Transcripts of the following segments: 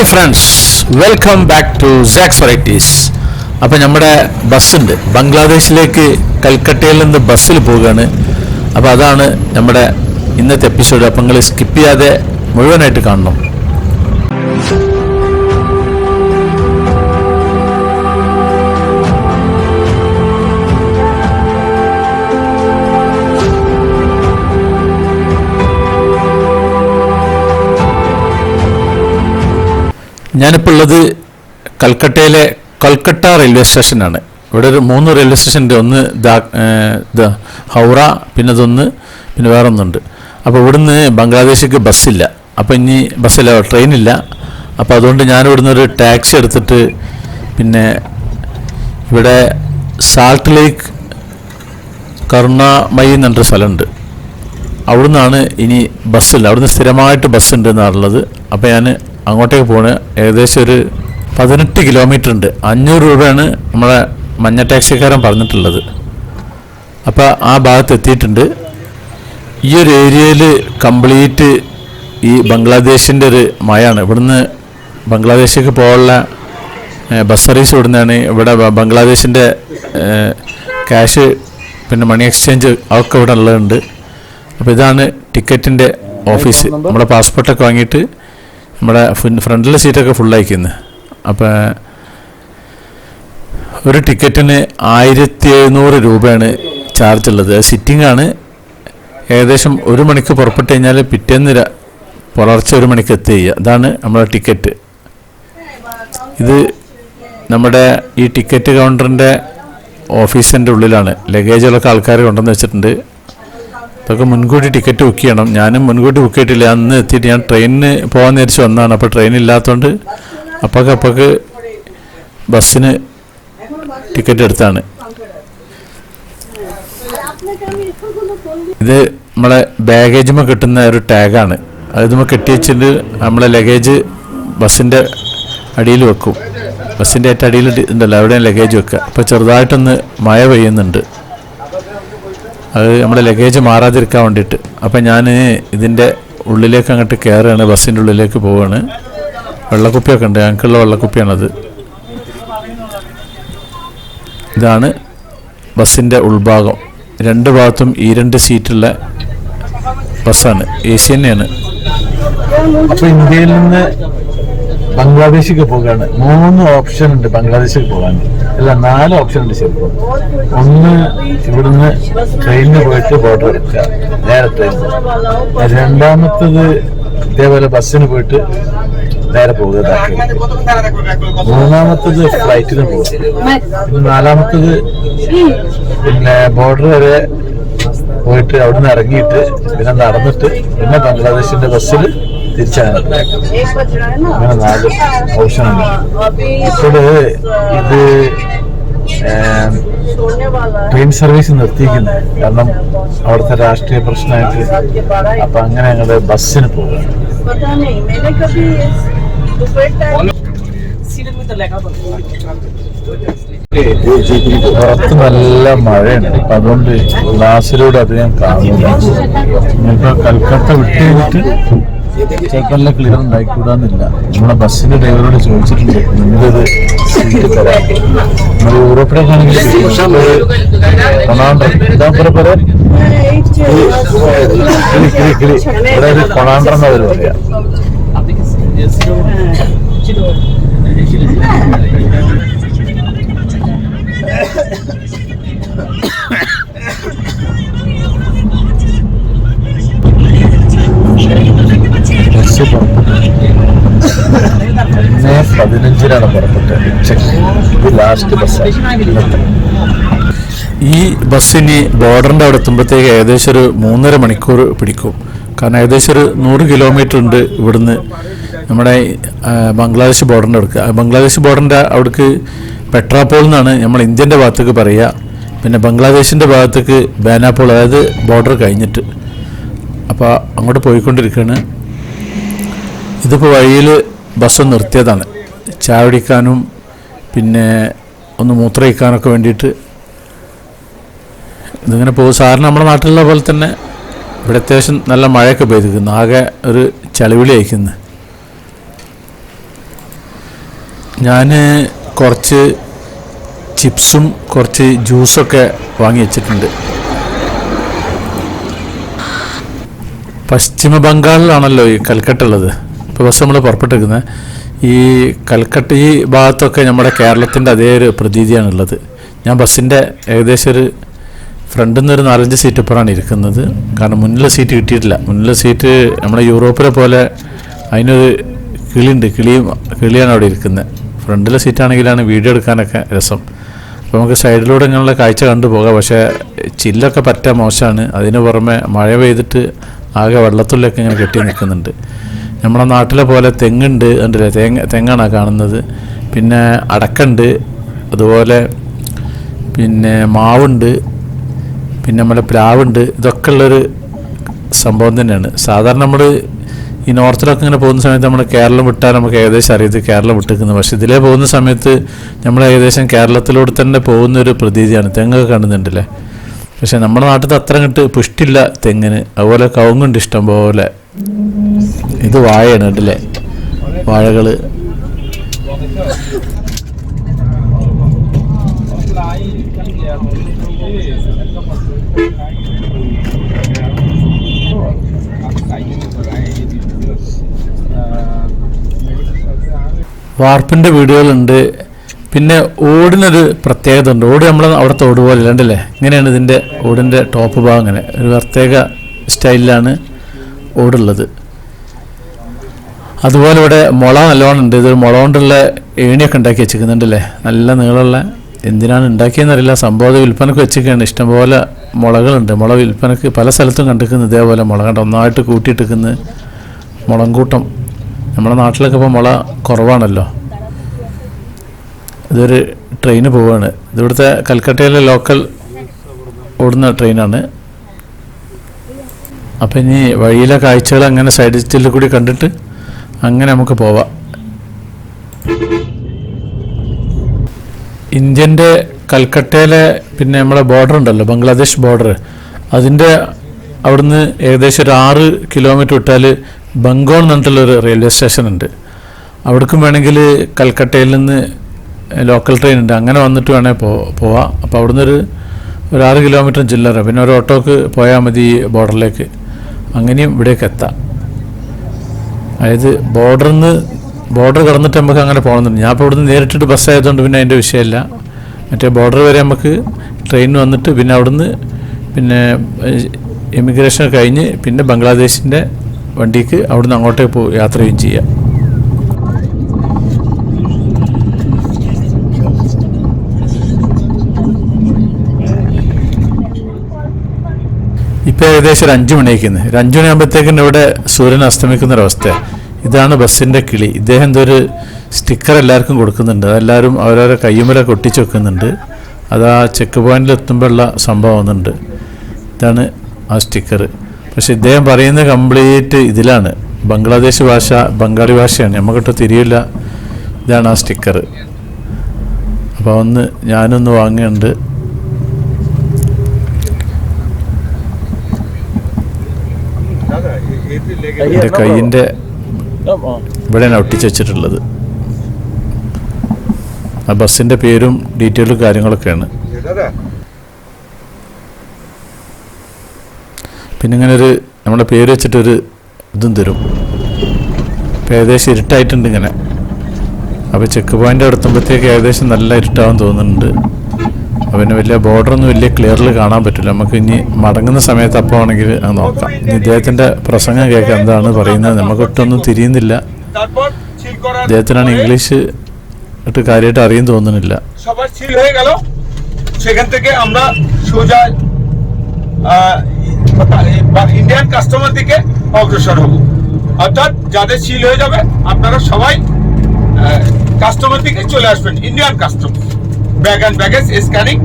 Hi friends welcome back to Saks varieties അപ്പോൾ നമ്മുടെ ബസ്സുണ്ട്. ബംഗ്ലാദേശിലേക്ക് കൽക്കട്ടയിൽ നിന്ന് ബസ്സിൽ പോവുകയാണ്. അപ്പോൾ അതാണ് നമ്മുടെ ഇന്നത്തെ എപ്പിസോഡ് അപ്പോൾ നിങ്ങൾ സ്കിപ്പ് ചെയ്യാതെ മുഴുവനായിട്ട് കാണണം. ഞാനിപ്പോൾ ഉള്ളത് കൽക്കട്ടയിലെ കൽക്കട്ട റെയിൽവേ സ്റ്റേഷനാണ് ഇവിടെ ഒരു മൂന്ന് റെയിൽവേ സ്റ്റേഷൻ ഉണ്ട്. ഒന്ന് ഹൗറ പിന്നെ അതൊന്ന് പിന്നെ വേറെ ഒന്നുണ്ട് അപ്പോൾ ഇവിടുന്ന് ബംഗ്ലാദേശിക്ക് ബസ്സില്ല. അപ്പോൾ ഇനി ബസ്സില്ല ട്രെയിനില്ല. അപ്പോൾ അതുകൊണ്ട് ഞാൻ ഇവിടുന്ന് ഒരു ടാക്സി എടുത്തിട്ട് പിന്നെ ഇവിടെ സാൾട്ട് ലേക്ക് കരുണാമയി എന്നൊരു സ്ഥലമുണ്ട്. അവിടുന്നാണ് ഇനി ബസ്സില്ല. അവിടുന്ന് സ്ഥിരമായിട്ട് ബസ്സുണ്ട് എന്നാണുള്ളത്. അപ്പോൾ ഞാൻ അങ്ങോട്ടേക്ക് പോണ്. ഏകദേശം ഒരു പതിനെട്ട് കിലോമീറ്റർ ഉണ്ട്. അഞ്ഞൂറ് രൂപയാണ് നമ്മളെ മഞ്ഞ ടാക്സിക്കാരൻ പറഞ്ഞിട്ടുള്ളത്. അപ്പോൾ ആ ഭാഗത്ത് എത്തിയിട്ടുണ്ട്. ഈ ഒരു ഏരിയയിൽ കംപ്ലീറ്റ് ഈ ബംഗ്ലാദേശിന്റെ ഒരു മയാണ് ഇവിടുന്ന് ബംഗ്ലാദേശിലേക്ക് പോകാനുള്ള ബസ് സർവീസ് ഇവിടുന്നാണ്. ഇവിടെ ബംഗ്ലാദേശിന്റെ ക്യാഷ് പിന്നെ മണി എക്സ്ചേഞ്ച് അതൊക്കെ ഇവിടെ ഉള്ളതുണ്ട്. അപ്പോൾ ഇതാണ് ടിക്കറ്റിന്റെ ഓഫീസ്. നമ്മുടെ പാസ്പോർട്ടൊക്കെ വാങ്ങിയിട്ട് നമ്മുടെ ഫ്രണ്ടിലെ സീറ്റൊക്കെ ഫുള്ളായിക്കുന്നത് അപ്പോൾ ഒരു ടിക്കറ്റിന് ആയിരത്തി എഴുന്നൂറ് രൂപയാണ് ചാർജ് ഉള്ളത് സിറ്റിംഗ് ആണ് ഏകദേശം ഒരു മണിക്ക് പുറപ്പെട്ട് കഴിഞ്ഞാൽ പിറ്റേന്ന് പുലർച്ചെ ഒരു മണിക്ക് എത്തി ചെയ്യുക. അതാണ് നമ്മുടെ ടിക്കറ്റ്. ഇത് നമ്മുടെ ഈ ടിക്കറ്റ് കൗണ്ടറിന്റെ ഓഫീസിന്റെ ഉള്ളിലാണ്. ലഗേജുകളൊക്കെ ആൾക്കാർ കൊണ്ടുവന്ന് വെച്ചിട്ടുണ്ട്. ഇതൊക്കെ മുൻകൂട്ടി ടിക്കറ്റ് ബുക്ക് ചെയ്യണം. ഞാനും മുൻകൂട്ടി ബുക്ക് ചെയ്തിട്ടില്ല. അന്ന് എത്തിയിട്ട് ഞാൻ ട്രെയിനിന് പോകാൻ നേരിച്ച് വന്നതാണ്. അപ്പോൾ ട്രെയിൻ ഇല്ലാത്തതുകൊണ്ട് അപ്പോഴൊക്കെ അപ്പൊക്ക് ബസ്സിന് ടിക്കറ്റ് എടുത്താണ്. ഇത് നമ്മളെ ബാഗേജുമ്പോൾ കിട്ടുന്ന ഒരു ടാഗാണ് അത് നമ്മൾ കെട്ടി വെച്ചിട്ട് നമ്മളെ ലഗേജ് ബസ്സിന്റെ അടിയിൽ വെക്കും. ബസ്സിന്റെ ഏറ്റവും അടിയിൽ ഉണ്ടല്ലോ അവിടെയാണ് ലഗേജ് വെക്കുക. അപ്പോൾ ചെറുതായിട്ടൊന്ന് മഴ പെയ്യുന്നുണ്ട്. അത് നമ്മുടെ ലഗേജ് മാറാതിരിക്കാൻ വേണ്ടിയിട്ട്. അപ്പം ഞാൻ ഇതിന്റെ ഉള്ളിലേക്ക് അങ്ങോട്ട് കയറുകയാണ് ബസ്സിന്റെ ഉള്ളിലേക്ക് പോവുകയാണ് വെള്ളക്കുപ്പിയൊക്കെ ഉണ്ട് ഞങ്ങൾക്കുള്ള വെള്ളക്കുപ്പിയാണത്. ഇതാണ് ബസ്സിന്റെ ഉൾഭാഗം. രണ്ട് ഭാഗത്തും ഈ രണ്ട് സീറ്റുള്ള ബസ്സാണ് എ സി തന്നെയാണ്. ഇന്ത്യയിൽ നിന്ന് ബംഗ്ലാദേശിക്ക് പോകാണ്. മൂന്ന് ഓപ്ഷൻ ഉണ്ട് ബംഗ്ലാദേശിക്ക് പോകാൻ. അല്ല നാല് ഓപ്ഷൻ ഉണ്ട് ശരിക്കും ഒന്ന് ഇവിടുന്ന് ട്രെയിനിന് പോയിട്ട് ബോർഡർ എടുക്കുക. നേരെ ട്രെയിൻ രണ്ടാമത്തത് ഇതേപോലെ ബസ്സിന് പോയിട്ട് നേരെ പോകുക. മൂന്നാമത്തത് ഫ്ലൈറ്റിന് പോകുക നാലാമത്തത് പിന്നെ ബോർഡർ വരെ പോയിട്ട് അവിടുന്ന് ഇറങ്ങിയിട്ട് പിന്നെ നടന്നിട്ട് പിന്നെ ബംഗ്ലാദേശിന്റെ ബസ്സിൽ ഇത് ട്രെയിൻ സർവീസ് നിർത്തിയിരിക്കുന്നത് കാരണം അവിടുത്തെ രാഷ്ട്രീയ പ്രശ്നമായിട്ട് അപ്പൊ അങ്ങനെ ഞങ്ങൾ ബസ്സിന് പോവുകയാണ്. നല്ല മഴയുണ്ട്. അപ്പൊ അതുകൊണ്ട് ഗ്ലാസിലൂടെ അത് ഞാൻ കാണുന്നു. ഇനിയിപ്പോ കൽക്കത്ത വിട്ട് കഴിഞ്ഞിട്ട് നല്ല ക്ലിയർ ഉണ്ടായിക്കൂടാന്നില്ല. നമ്മളെ ബസ്സിന്റെ ഡ്രൈവറോട് ചോദിച്ചിട്ടുണ്ട് നിങ്ങളത് സീറ്റ് തരാം നമ്മൾ യൂറോപ്പിലൊക്കെ ആണെങ്കിൽ കൊണാണ്ടർ കൊണാണ്ടർ എന്നാ പറയാ. പതിനഞ്ചിനാണ് പുറപ്പെട്ടത്. ഉച്ചയ്ക്ക് ഇത് ലാസ്റ്റ് ബസ്സാണ് ഈ ബസ്സിന് ബോർഡറിന്റെ അവിടെ എത്തുമ്പോഴത്തേക്ക് ഏകദേശം ഒരു മൂന്നര മണിക്കൂർ പിടിക്കും. കാരണം ഏകദേശം ഒരു നൂറ് കിലോമീറ്റർ ഉണ്ട് ഇവിടുന്ന് നമ്മുടെ ബംഗ്ലാദേശ് ബോർഡറിന്റെ അടുക്ക് ബംഗ്ലാദേശ് ബോർഡറിന്റെ അവിടേക്ക് പെട്രാപോൾ എന്നാണ് നമ്മൾ ഇന്ത്യന്റെ ഭാഗത്തേക്ക് പറയുക. പിന്നെ ബംഗ്ലാദേശിന്റെ ഭാഗത്തേക്ക് ബാനാപോൾ അതായത് ബോർഡർ കഴിഞ്ഞിട്ട്. അപ്പോൾ അങ്ങോട്ട് പോയിക്കൊണ്ടിരിക്കുകയാണ്. ഇതിപ്പോൾ വഴിയിൽ ബസ് നിർത്തിയതാണ്. ചായ കുടിക്കാനും പിന്നെ ഒന്ന് മൂത്രയിക്കാനൊക്കെ വേണ്ടിയിട്ട് ഇതിങ്ങനെ പോകും. സാറിന് നമ്മുടെ നാട്ടിലുള്ള പോലെ തന്നെ ഇവിടെ അത്യാവശ്യം നല്ല മഴയൊക്കെ പെയ്തിരിക്കുന്നു. ആകെ ഒരു ചളിവിളി അയക്കുന്നു ഞാൻ കുറച്ച് ചിപ്സും കുറച്ച് ജ്യൂസൊക്കെ വാങ്ങി വെച്ചിട്ടുണ്ട്. പശ്ചിമ ബംഗാളിലാണല്ലോ ഈ കൽക്കട്ട ഉള്ളത്. ഇപ്പോൾ ബസ് നമ്മൾ പുറപ്പെട്ടിരിക്കുന്നത്. ഈ കൽക്കട്ട ഈ ഭാഗത്തൊക്കെ നമ്മുടെ കേരളത്തിന്റെ അതേ ഒരു പ്രതീതിയാണുള്ളത്. ഞാൻ ബസ്സിന്റെ ഏകദേശം ഒരു ഫ്രണ്ടിൽ നിന്ന് ഒരു നാലഞ്ച് സീറ്റ് ഇപ്പോഴാണ് ഇരിക്കുന്നത്. കാരണം മുന്നിലെ സീറ്റ് കിട്ടിയിട്ടില്ല. മുന്നിലെ സീറ്റ് നമ്മുടെ യൂറോപ്പിലെ പോലെ അതിനൊരു കിളിയുണ്ട്. കിളിയും കിളിയാണ് അവിടെ ഇരിക്കുന്നത്. ഫ്രണ്ടിലെ സീറ്റാണെങ്കിലാണ് വീഡിയോ എടുക്കാനൊക്കെ രസം. അപ്പോൾ നമുക്ക് സൈഡിലൂടെ ഇങ്ങനെയുള്ള കാഴ്ച കണ്ടു പോകാം. പക്ഷേ ചില്ലൊക്കെ പറ്റ മോശമാണ്. അതിന് പുറമെ മഴ പെയ്തിട്ട് ആകെ വെള്ളത്തുള്ളിലൊക്കെ ഇങ്ങനെ കെട്ടി നിൽക്കുന്നുണ്ട്. നമ്മുടെ നാട്ടിലെ പോലെ തെങ്ങുണ്ട് കണ്ടില്ലേ? തേങ്ങ തെങ്ങാണ് കാണുന്നത്. പിന്നെ അടക്കുണ്ട്. അതുപോലെ പിന്നെ മാവുണ്ട്. പിന്നെ നമ്മളെ പ്ലാവുണ്ട്. ഇതൊക്കെ ഉള്ളൊരു സംഭവം തന്നെയാണ്. സാധാരണ നമ്മൾ ഈ നോർത്തിലൊക്കെ ഇങ്ങനെ പോകുന്ന സമയത്ത് നമ്മൾ കേരളം വിട്ടാൽ നമുക്ക് ഏകദേശം അറിയത് കേരളം വിട്ടിരിക്കുന്നത്. പക്ഷെ ഇതിലേ പോകുന്ന സമയത്ത് നമ്മൾ ഏകദേശം കേരളത്തിലൂടെ തന്നെ പോകുന്ന ഒരു പ്രതീതിയാണ്. തെങ്ങൊക്കെ കാണുന്നുണ്ടല്ലേ? പക്ഷെ നമ്മുടെ നാട്ടിൽ അത്ര കണ്ട് പുഷ്ടില്ല തെങ്ങിന്. അതുപോലെ കവുങ്ങുണ്ട് ഇഷ്ടം പോലെ ഇത് വാഴയാണ് കണ്ടില്ലേ വാഴകൾ. വാർപ്പിന്റെ വീടുകളുണ്ട്. പിന്നെ ഓടിനൊരു പ്രത്യേകത ഉണ്ട് ഓട് നമ്മൾ അവിടുത്തെ ഓട് പോലെ ഉണ്ടല്ലേ ഇങ്ങനെയാണ് ഇതിന്റെ ഓടിന്റെ ടോപ്പ് ഭാഗം ഇങ്ങനെ. ഒരു പ്രത്യേക സ്റ്റൈലിലാണ് ഓടുള്ളത്. അതുപോലെ ഇവിടെ മുള നല്ലോണം ഉണ്ട് ഇത് മുള കൊണ്ടുള്ള ഏണിയൊക്കെ ഉണ്ടാക്കി വെച്ചിരിക്കുന്നുണ്ടല്ലേ? നല്ല നീളമുള്ള എന്തിനാണ് ഉണ്ടാക്കിയെന്നറിയില്ല. സംഭവം വിൽപ്പനക്ക് വെച്ചിരിക്കുകയാണ്. ഇഷ്ടംപോലെ മുളകളുണ്ട്. മുള വിൽപ്പനക്ക് പല സ്ഥലത്തും കണ്ടിരിക്കുന്നത് ഇതേപോലെ മുള കണ്ട ഒന്നായിട്ട് കൂട്ടിയിട്ടിരിക്കുന്നത് മുളങ്കൂട്ടം. നമ്മുടെ നാട്ടിലൊക്കെ ഇപ്പോൾ മുള കുറവാണല്ലോ. ഇതൊരു ട്രെയിന് പോവുകയാണ്. ഇതിവിടുത്തെ കൽക്കട്ടയിലെ ലോക്കൽ ഓടുന്ന ട്രെയിനാണ്. അപ്പം ഇനി വഴിയിലെ കാഴ്ചകൾ അങ്ങനെ സൈഡ് സ്റ്റിൽ കൂടി കണ്ടിട്ട് അങ്ങനെ നമുക്ക് പോവാം. ഇന്ത്യന്റെ കൽക്കട്ടയിലെ പിന്നെ നമ്മളെ ബോർഡർ ഉണ്ടല്ലോ ബംഗ്ലാദേശ് ബോർഡർ അതിന്റെ അവിടുന്ന് ഏകദേശം ഒരു ആറ് കിലോമീറ്റർ വിട്ടാൽ ബംഗോൾ എന്ന് പറഞ്ഞിട്ടുള്ളൊരു റെയിൽവേ സ്റ്റേഷൻ ഉണ്ട്. അവിടേക്കും വേണമെങ്കിൽ കൽക്കട്ടയിൽ നിന്ന് ലോക്കൽ ട്രെയിൻ ഉണ്ട്. അങ്ങനെ വന്നിട്ട് വേണേൽ പോ പോവാം. അപ്പോൾ അവിടുന്ന് ഒരു ഒരു ആറ് കിലോമീറ്റർ ചില്ലറ പിന്നെ ഒരു ഓട്ടോക്ക് പോയാൽ മതി ബോർഡറിലേക്ക് അങ്ങനെയും ഇവിടേക്ക് എത്താം. അതായത് ബോർഡറിൽ നിന്ന് ബോർഡർ കടന്നിട്ട് നമുക്ക് അങ്ങനെ പോകണമെന്നുണ്ട് ഞാൻ ഇപ്പോൾ ഇവിടുന്ന് നേരിട്ടിട്ട് ബസ് ആയതുകൊണ്ട് പിന്നെ അതിന്റെ വിഷയമല്ല. മറ്റേ ബോർഡർ വരെ നമുക്ക് ട്രെയിൻ വന്നിട്ട് പിന്നെ അവിടുന്ന് പിന്നെ ഇമിഗ്രേഷൻ കഴിഞ്ഞ് പിന്നെ ബംഗ്ലാദേശിന്റെ വണ്ടിക്ക് അവിടുന്ന് അങ്ങോട്ടേക്ക് പോ യാത്ര ചെയ്യാം. ഇപ്പോൾ ഏകദേശം ഒരു അഞ്ച് മണിയാക്കുന്നത് ഒരു അഞ്ച് മണിയാകുമ്പോഴത്തേക്കും ഇവിടെ സൂര്യൻ അസ്തമിക്കുന്ന ഒരവസ്ഥ ഇതാണ് ബസ്സിന്റെ കിളി. ഇദ്ദേഹം എന്തോ ഒരു സ്റ്റിക്കർ എല്ലാവർക്കും കൊടുക്കുന്നുണ്ട്. അതെല്ലാവരും അവരവരെ കയ്യുമലൊക്കെ ഒട്ടിച്ച് വെക്കുന്നുണ്ട്. അത് ആ ചെക്ക് പോയിന്റിൽ എത്തുമ്പോഴുള്ള സംഭവം ഒന്നുണ്ട് ഇതാണ് ആ സ്റ്റിക്കർ. പക്ഷെ ഇദ്ദേഹം പറയുന്നത് കംപ്ലീറ്റ് ഇതിലാണ്. ബംഗ്ലാദേശ് ഭാഷ ബംഗാളി ഭാഷയാണ്. നമുക്കിട്ട് തിരിയില്ല. ഇതാണ് ആ സ്റ്റിക്കർ. അപ്പോൾ ഒന്ന് ഞാനൊന്ന് വാങ്ങിയുണ്ട് എന്റെ കയ്യിന്റെ ഇവിടെ ഒട്ടിച്ച് വെച്ചിട്ടുള്ളത്. ആ ബസ്സിന്റെ പേരും ഡീറ്റെയിലും കാര്യങ്ങളൊക്കെയാണ്. പിന്നെ ഇങ്ങനെ ഒരു നമ്മുടെ പേര് വെച്ചിട്ടൊരു ഇതും തരും. ഇപ്പം ഏകദേശം ഇരുട്ടായിട്ടുണ്ട് ഇങ്ങനെ. അപ്പോൾ ചെക്ക് പോയിന്റ് എടുത്തുമ്പോഴത്തേക്ക് ഏകദേശം നല്ല ഇരുട്ടാവും തോന്നുന്നുണ്ട്. പിന്നെ വലിയ ബോർഡറൊന്നും വലിയ ക്ലിയറിൽ കാണാൻ പറ്റില്ല നമുക്ക് ഇനി മടങ്ങുന്ന സമയത്ത് അപ്പോൾ ആണെങ്കിൽ അത് നോക്കാം ഇനി ഇദ്ദേഹത്തിൻ്റെ പ്രസംഗം കേൾക്കാം എന്താണ് പറയുന്നത് നമുക്കൊട്ടൊന്നും തിരിയുന്നില്ല তারপর সিল করার അദ്ദേഹത്തിനാണ് ইংলিশ একটু കാര്യമായിട്ട് അറിയും തോന്നുന്നില്ല সবার সিল হয়ে গেল সেখান থেকে আমরা সোজা আহ, ইন্ডিয়ান কাস্টমার দিকে অগ্রসর হব অর্থাৎ যাদের সিল হয়ে যাবে আপনারা সবাই কাস্টমার দিকে চলে আসবেন Indian customer bag and baggage scanning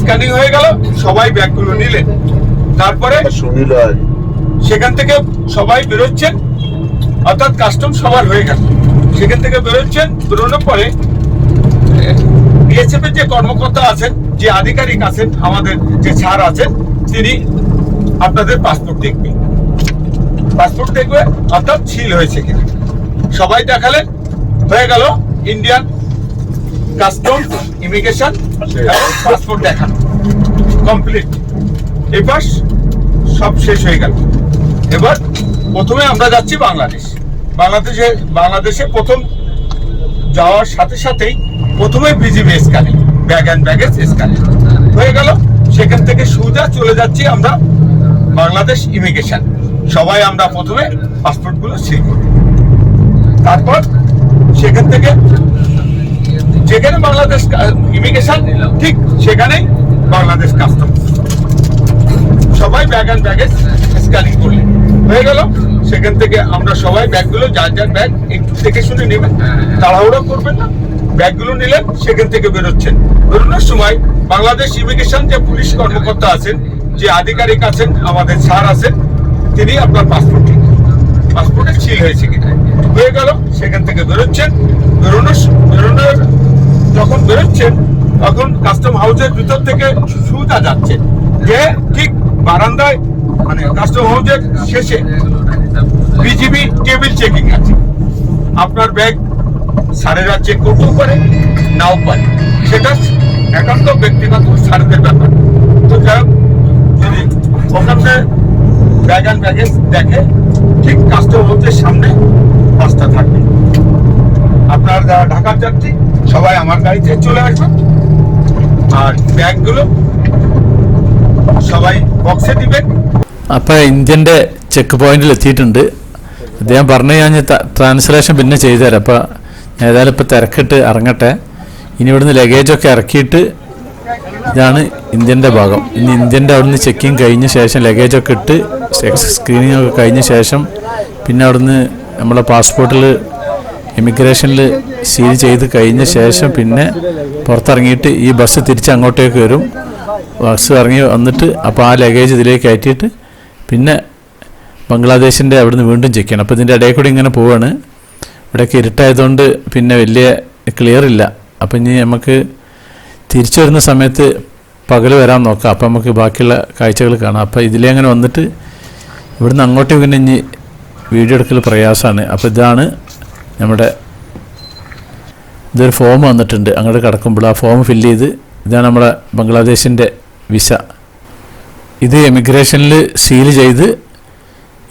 scanning হয়ে গেল সবাই ব্যাগগুলো নিলেন তারপরে সেখান থেকে সবাই বেরোচ্ছেন অর্থাৎ কাস্টম সবার হয়ে গেল সেখান থেকে বেরোচ্ছেন বেরোনোর পরে বিএসএফ এর যে কর্মকর্তা আছেন যে আধিকারিক আছেন আমাদের যে স্যার আছেন তিনি আপনাদের পাসপোর্ট দেখবেন পাসপোর্ট দেখবে অর্থাৎ ছিল হয়েছে কিনা। সবাই দেখালেন হয়ে গেল ইন্ডিয়ান কাস্টম, ইমিগ্রেশন পাসপোর্ট দেখানো। কমপ্লিট সব শেষ হয়ে গেল। এবার প্রথমে আমরা যাচ্ছি বাংলাদেশ। বাংলাদেশে বাংলাদেশে প্রথম যাওয়ার সাথে সাথেই প্রথমে BGB scanning bag and baggage scanning হয়ে গেল। সেখান থেকে সোজা চলে যাচ্ছি আমরা বাংলাদেশ ইমিগ্রেশন। সবাই আমরা প্রথমে পাসপোর্টগুলো সিল করি। তারপর সেখান থেকে যেখানে বাংলাদেশ ইমিগ্রেশন ঠিক সেখানেই বাংলাদেশ কাস্টম সবাই ব্যাগ অ্যান্ড ব্যাগেজ স্ক্যানিং করলেন হয়ে গেল। সেখান থেকে আমরা সবাই ব্যাগগুলো, যার যার ব্যাগ একটু দেখে শুনে নেবেন। তাড়াহুড়ো করবেন না। ব্যাগগুলো নিলেন, সেখান থেকে বেরোচ্ছেন। বেরোনোর সময় বাংলাদেশ ইমিগ্রেশন যে পুলিশ কর্মকর্তা আছেন, যে আধিকারিক আছেন, আমাদের স্যার আছেন, তিনি আপনার পাসপোর্ট পাসপোর্টে সিল হয়েছে কিনা। হয়ে গেল, সেখান থেকে বেরোচ্ছেন। বেরোনোর বেরোনোর যখন বেরোচ্ছেন তখন কাস্টম হাউসের ভিতর থেকে সুতা যাচ্ছে। যে ঠিক বারান্দায় মানে কাস্টম হাউসের শেষে বিজিবি টেবিল চেকিং আছে। আপনার ব্যাগ স্যারেরা চেক করতেও পারে নাও পারে। সেটা একান্ত ব্যক্তিগত স্যারদের ব্যাপার। তো যাই হোক, যদি ওখানে ব্যাগ অ্যান্ড ব্যাগেজ দেখে ঠিক কাস্টম হাউসের সামনে বাসটা থাকবে। আপনার ঢাকার যাত্রী সবাই আমার গাড়িতে চলে আসবেন আর ব্যাগগুলো സബായി ബോക്സ് ടിബet അപ്പോൾ ഇന്ത്യൻ്റെ ചെക്ക് പോയിന്റിൽ എത്തിയിട്ടുണ്ട് അദ്ദേഹം പറഞ്ഞു ഞാൻ ട്രാൻസ്ലേഷൻ പിന്നെ ചെയ്തുതരാം അപ്പോൾ ഏതായാലും ഇപ്പോൾ തിരക്കിട്ട് ഇറങ്ങട്ടെ ഇനി ഇവിടുന്ന് ലഗേജൊക്കെ ഇറക്കിയിട്ട് ഇതാണ് ഇന്ത്യൻ്റെ ഭാഗം ഇനി ഇന്ത്യൻ്റെ അവിടുന്ന് ചെക്കിങ് കഴിഞ്ഞ ശേഷം ലഗേജൊക്കെ ഇട്ട് സ്ക്രീനിങ് ഒക്കെ കഴിഞ്ഞ ശേഷം പിന്നെ അവിടുന്ന് നമ്മളെ പാസ്പോർട്ടിൽ ഇമിഗ്രേഷനിൽ സീൽ ചെയ്ത് കഴിഞ്ഞ ശേഷം പിന്നെ പുറത്തിറങ്ങിയിട്ട് ഈ ബസ് തിരിച്ച് അങ്ങോട്ടേക്ക് വരും. ബസ് ഇറങ്ങി വന്നിട്ട് അപ്പോൾ ആ ലഗേജ് ഇതിലേക്ക് കയറ്റിയിട്ട് പിന്നെ ബംഗ്ലാദേശിന്റെ അവിടുന്ന് വീണ്ടും ചെക്ക് ചെയ്യണം. അപ്പോൾ ഇതിന്റെ ഇടയിൽ കൂടി ഇങ്ങനെ പോവാണ്. ഇവിടെയൊക്കെ ഇരുട്ടായതുകൊണ്ട് പിന്നെ വലിയ ക്ലിയർ ഇല്ല. അപ്പം ഇനി നമുക്ക് തിരിച്ചു വരുന്ന സമയത്ത് പകൽ വരാൻ നോക്കാം. അപ്പം നമുക്ക് ബാക്കിയുള്ള കാഴ്ചകൾ കാണാം. അപ്പോൾ ഇതിലേ അങ്ങനെ വന്നിട്ട് ഇവിടുന്ന് അങ്ങോട്ടും ഇങ്ങനെ ഇനി വീഡിയോ എടുക്കൽ പ്രയാസമാണ്. അപ്പോൾ ഇതാണ് നമ്മുടെ ഇതൊരു ഫോം വന്നിട്ടുണ്ട്. അങ്ങോട്ട് കിടക്കുമ്പോൾ ആ ഫോം ഫില്ല് ചെയ്ത് ഇതാണ് നമ്മുടെ ബംഗ്ലാദേശിന്റെ വിസ. ഇത് എമിഗ്രേഷനിൽ സീൽ ചെയ്ത്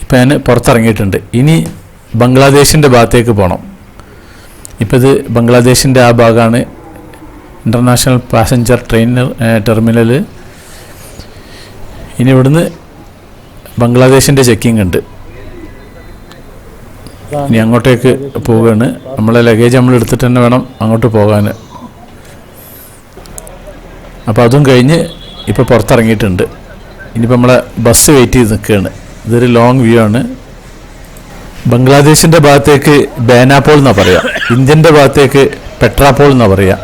ഇപ്പം ഞാൻ പുറത്തിറങ്ങിയിട്ടുണ്ട്. ഇനി ബംഗ്ലാദേശിന്റെ ഭാഗത്തേക്ക് പോകണം. ഇപ്പം ഇത് ബംഗ്ലാദേശിന്റെ ആ ഭാഗമാണ് ഇന്റർനാഷണൽ പാസഞ്ചർ ട്രെയിൻ ടെർമിനൽ ഇനി ഇവിടുന്ന് ബംഗ്ലാദേശിന്റെ ചെക്കിംഗ് ഉണ്ട്. ഇനി അങ്ങോട്ടേക്ക് പോവുകയാണ്. നമ്മളെ ലഗേജ് നമ്മൾ എടുത്തിട്ട് തന്നെ വേണം അങ്ങോട്ട് പോകാൻ അപ്പോൾ അതും കഴിഞ്ഞ് ഇപ്പോൾ പുറത്തിറങ്ങിയിട്ടുണ്ട്. ഇനിയിപ്പോൾ നമ്മളെ ബസ് വെയിറ്റ് ചെയ്ത് നിൽക്കുകയാണ്. ഇതൊരു ലോങ് വ്യൂ ആണ്. ബംഗ്ലാദേശിന്റെ ഭാഗത്തേക്ക് ബേനാപോൾ എന്നാണ് പറയുക ഇന്ത്യന്റെ ഭാഗത്തേക്ക് പെട്രാപോൾ എന്നാണ് പറയുക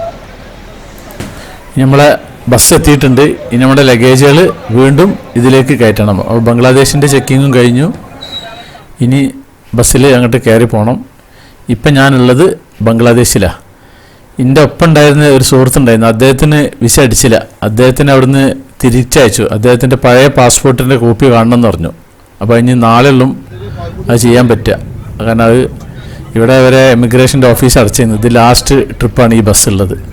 നമ്മളെ ബസ് എത്തിയിട്ടുണ്ട്. ഇനി നമ്മുടെ ലഗേജുകൾ വീണ്ടും ഇതിലേക്ക് കയറ്റണം. അപ്പോൾ ബംഗ്ലാദേശിന്റെ ചെക്കിങ്ങും കഴിഞ്ഞു. ഇനി ബസ്സിൽ അങ്ങോട്ട് കയറി പോകണം ഇപ്പം ഞാനുള്ളത് ബംഗ്ലാദേശിലാണ് എന്റെ ഒപ്പം ഉണ്ടായിരുന്ന ഒരു സുഹൃത്തുണ്ടായിരുന്നു. അദ്ദേഹത്തിന് വിസ അടിച്ചില്ല. അദ്ദേഹത്തിന് അവിടുന്ന് തിരിച്ചയച്ചു. അദ്ദേഹത്തിന്റെ പഴയ പാസ്പോർട്ടിന്റെ കോപ്പി കാണണം എന്ന് പറഞ്ഞു. അപ്പോൾ ഇനി നാളെയുള്ളും അത് ചെയ്യാൻ പറ്റുക കാരണം അത് ഇവിടെ വരെ എമിഗ്രേഷന്റെ ഓഫീസ് അടച്ചിരുന്നു. ഇത് ലാസ്റ്റ് ട്രിപ്പാണ് ഈ ബസ്സുള്ളത്.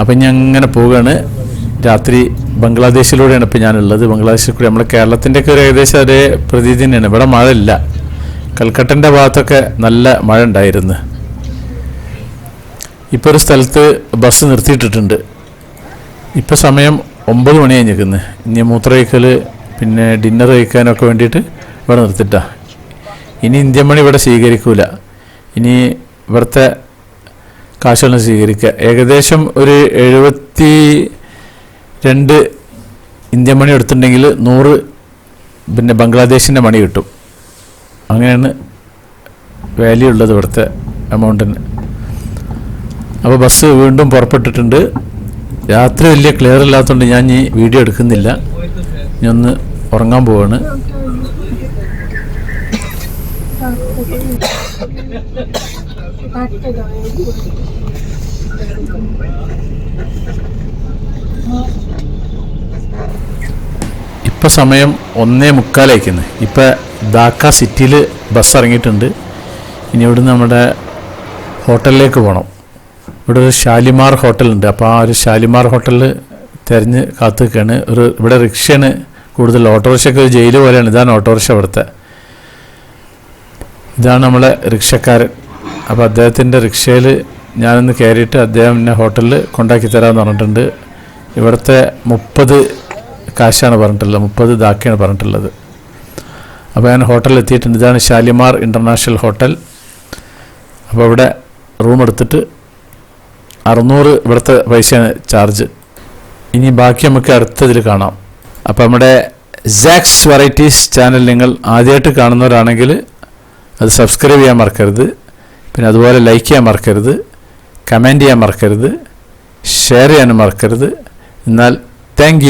അപ്പം ഇനി അങ്ങനെ പോവുകയാണ്. രാത്രി ബംഗ്ലാദേശിലൂടെയാണ് ഇപ്പോൾ ഞാനുള്ളത്. ബംഗ്ലാദേശിൽ കൂടി നമ്മുടെ കേരളത്തിന്റെയൊക്കെ ഒരു ഏകദേശം അതേ പ്രതീതി തന്നെയാണ്. ഇവിടെ മഴ ഇല്ല കൽക്കട്ടന്റെ ഭാഗത്തൊക്കെ നല്ല മഴ ഉണ്ടായിരുന്നു ഇപ്പോൾ ഒരു സ്ഥലത്ത് ബസ് നിർത്തിയിട്ടിട്ടുണ്ട്. ഇപ്പോൾ സമയം ഒമ്പത് മണി കഴിഞ്ഞിരിക്കുന്നത് ഇനി മൂത്ര കഴിക്കൽ പിന്നെ ഡിന്നർ കഴിക്കാനൊക്കെ വേണ്ടിയിട്ട് ഇവിടെ നിർത്തിട്ടാ ഇനി ഇന്ത്യൻ മണി ഇവിടെ സ്വീകരിക്കൂല. ഇനി ഇവിടുത്തെ കാശുകളും സ്വീകരിക്കുക ഏകദേശം ഒരു എഴുപത്തി രണ്ട് ഇന്ത്യൻ മണി എടുത്തിട്ടുണ്ടെങ്കിൽ നൂറ് പിന്നെ ബംഗ്ലാദേശിന്റെ മണി കിട്ടും. അങ്ങനെയാണ് വാല്യൂ ഉള്ളത് ഇവിടുത്തെ എമൗണ്ടിന് അപ്പോൾ ബസ് വീണ്ടും പുറപ്പെട്ടിട്ടുണ്ട്. രാത്രി വലിയ ക്ലിയർ ഇല്ലാത്തതുകൊണ്ട് ഞാൻ ഈ വീഡിയോ എടുക്കുന്നില്ല. ഞാൻ ഒന്ന് ഉറങ്ങാൻ പോവാണ്. ഇപ്പോൾ സമയം ഒന്നേ മുക്കാലേക്കുന്നു ഇപ്പോൾ ധാക്ക സിറ്റിയിൽ ബസ് ഇറങ്ങിയിട്ടുണ്ട് ഇനി ഇവിടുന്ന് നമ്മുടെ ഹോട്ടലിലേക്ക് പോകണം ഇവിടെ ഒരു ഷാലിമാർ ഹോട്ടലുണ്ട്. അപ്പോൾ ആ ഒരു ഷാലിമാർ ഹോട്ടലിൽ തിരഞ്ഞ് കാത്തു നിൽക്കുകയാണ് ഒരു ഇവിടെ റിക്ഷയാണ് കൂടുതൽ ഓട്ടോറിക്ഷയ്ക്ക് ഒരു ജയിൽ പോലെയാണ്. ഇതാണ് ഓട്ടോറിക്ഷ ഇവിടുത്തെ. ഇതാണ് നമ്മളെ റിക്ഷക്കാരൻ. അപ്പോൾ അദ്ദേഹത്തിന്റെ റിക്ഷയിൽ ഞാനൊന്ന് കയറിയിട്ട് അദ്ദേഹം എന്നെ ഹോട്ടലിൽ കൊണ്ടാക്കി തരാമെന്ന് പറഞ്ഞിട്ടുണ്ട്. ഇവിടുത്തെ മുപ്പത് കാശാണ് പറഞ്ഞിട്ടുള്ളത് മുപ്പത് ദാക്കയാണ് പറഞ്ഞിട്ടുള്ളത്. അപ്പോൾ ഞാൻ ഹോട്ടലിൽ എത്തിയിട്ടുണ്ട് ഇതാണ് ഷാലിമാർ ഇന്റർനാഷണൽ ഹോട്ടൽ. അപ്പോൾ ഇവിടെ റൂം എടുത്തിട്ട് അറുന്നൂറ് ഇവിടുത്തെ പൈസയാണ് ചാർജ്. ഇനി ബാക്കി നമുക്ക് അടുത്തതിൽ കാണാം. അപ്പോൾ നമ്മുടെ സാക്സ് വെറൈറ്റീസ് ചാനൽ നിങ്ങൾ ആദ്യമായിട്ട് കാണുന്നവരാണെങ്കിൽ അത് സബ്സ്ക്രൈബ് ചെയ്യാൻ മറക്കരുത്. പിന്നെ അതുപോലെ ലൈക്ക് ചെയ്യാൻ മറക്കരുത്. കമന്റ് ചെയ്യാൻ മറക്കരുത്. ഷെയർ ചെയ്യാനും മറക്കരുത്. എന്നാൽ താങ്ക്